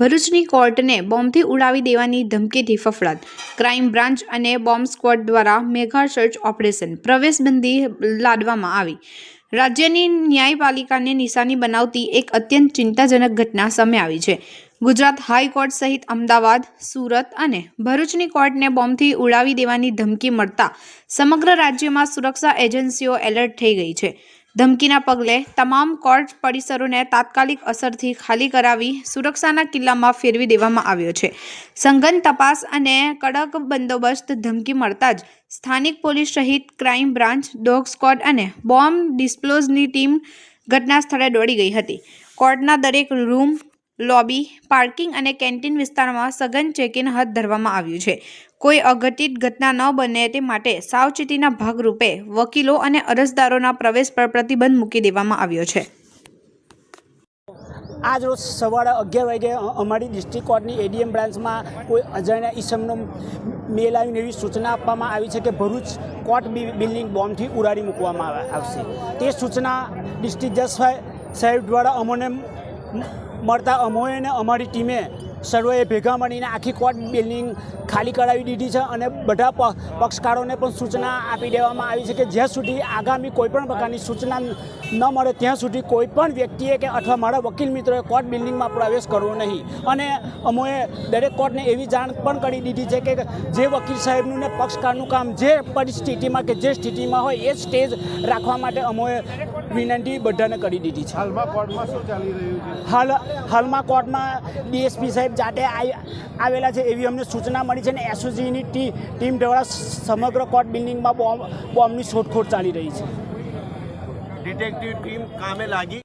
ભરૂચની કોર્ટને બોમ્બથી ઉડાવી દેવાની ધમકીથી ફફડાટ. ક્રાઇમ બ્રાન્ચ અને બોમ્બ સ્ક્વોડ દ્વારા મેગા સર્ચ ઓપરેશન, પ્રવેશબંધી લાદવામાં આવી. રાજ્યની ન્યાયપાલિકાને નિશાની બનાવતી એક અત્યંત ચિંતાજનક ઘટના સામે આવી છે. ગુજરાત હાઈકોર્ટ સહિત અમદાવાદ, સુરત અને ભરૂચની કોર્ટને બોમ્બથી ઉડાવી દેવાની ધમકી મળતા સમગ્ર રાજ્યમાં સુરક્ષા એજન્સીઓ એલર્ટ થઈ ગઈ છે. ધમકીના પગલે તમામ કોર્ટ પરિસરોને તાત્કાલિક અસરથી ખાલી કરાવી સુરક્ષાના કિલ્લામાં ફેરવી દેવામાં આવ્યો છે. સંઘન તપાસ અને કડક બંદોબસ્ત ધમકી મળતા જ સ્થાનિક પોલીસ સહિત ક્રાઇમ બ્રાન્ચ, ડોગ સ્ક્વોડ અને બોમ્બ ડિસ્પ્લોઝની ટીમ ઘટના સ્થળે દોડી ગઈ હતી. કોર્ટના દરેક રૂમ લોબી, પાર્કિંગ અને કેન્ટીન વિસ્તારમાં સઘન ચેકિંગ હાથ ધરવામાં આવ્યું છે. કોઈ અઘટિત ઘટના ન બને તે માટે સાવચેતીના ભાગરૂપે વકીલો અને અરજદારોના પ્રવેશ પર પ્રતિબંધ મૂકી દેવામાં આવ્યો છે. આજ રોજ સવારે અગિયાર વાગે અમારી ડિસ્ટ્રિક્ટ કોર્ટની એડીએમ બ્રાન્ચમાં કોઈ અજાણ્યા ઈસમનો મેલ આવીને એવી સૂચના આપવામાં આવી છે કે ભરૂચ કોર્ટ બિલ્ડિંગ બોમ્બથી ઉડાડી મૂકવામાં આવે- આવશે. તે સૂચના ડિસ્ટ્રિક્ટ જજ સાહેબ દ્વારા અમને મળતા અમોએ અને અમારી ટીમે સર્વેએ ભેગા મળીને આખી કોર્ટ બિલ્ડિંગ ખાલી કરાવી દીધી છે અને બધા પ- પક્ષકારોને પણ સૂચના આપી દેવામાં આવી છે કે જ્યાં સુધી આગામી કોઈપણ પ્રકારની સૂચના ન મળે ત્યાં સુધી કોઈપણ વ્યક્તિએ કે અથવા મારા વકીલ મિત્રોએ કોર્ટ બિલ્ડિંગમાં પ્રવેશ કરવો નહીં. અને અમોએ દરેક કોર્ટને એવી જાણ પણ કરી દીધી છે કે જે વકીલ સાહેબનું ને પક્ષકારનું કામ જે પરિસ્થિતિમાં કે જે સ્થિતિમાં હોય એ સ્ટેજ રાખવા માટે અમોએ વિનંતી બધાને કરી દીધી છે. હાલમાં કોર્ટમાં શું ચાલી રહ્યું છે? હાલ હાલમાં કોર્ટમાં ડીએસપી સાહેબ જાતે આવેલા છે એવી અમને સૂચના મળી डिविजन एसओजी टी, टीम द्वारा समग्र कोर्ट बिल्डिंग में बॉम्ब बॉम्ब की चाली रही है डिटेक्टिव टीम काम लागी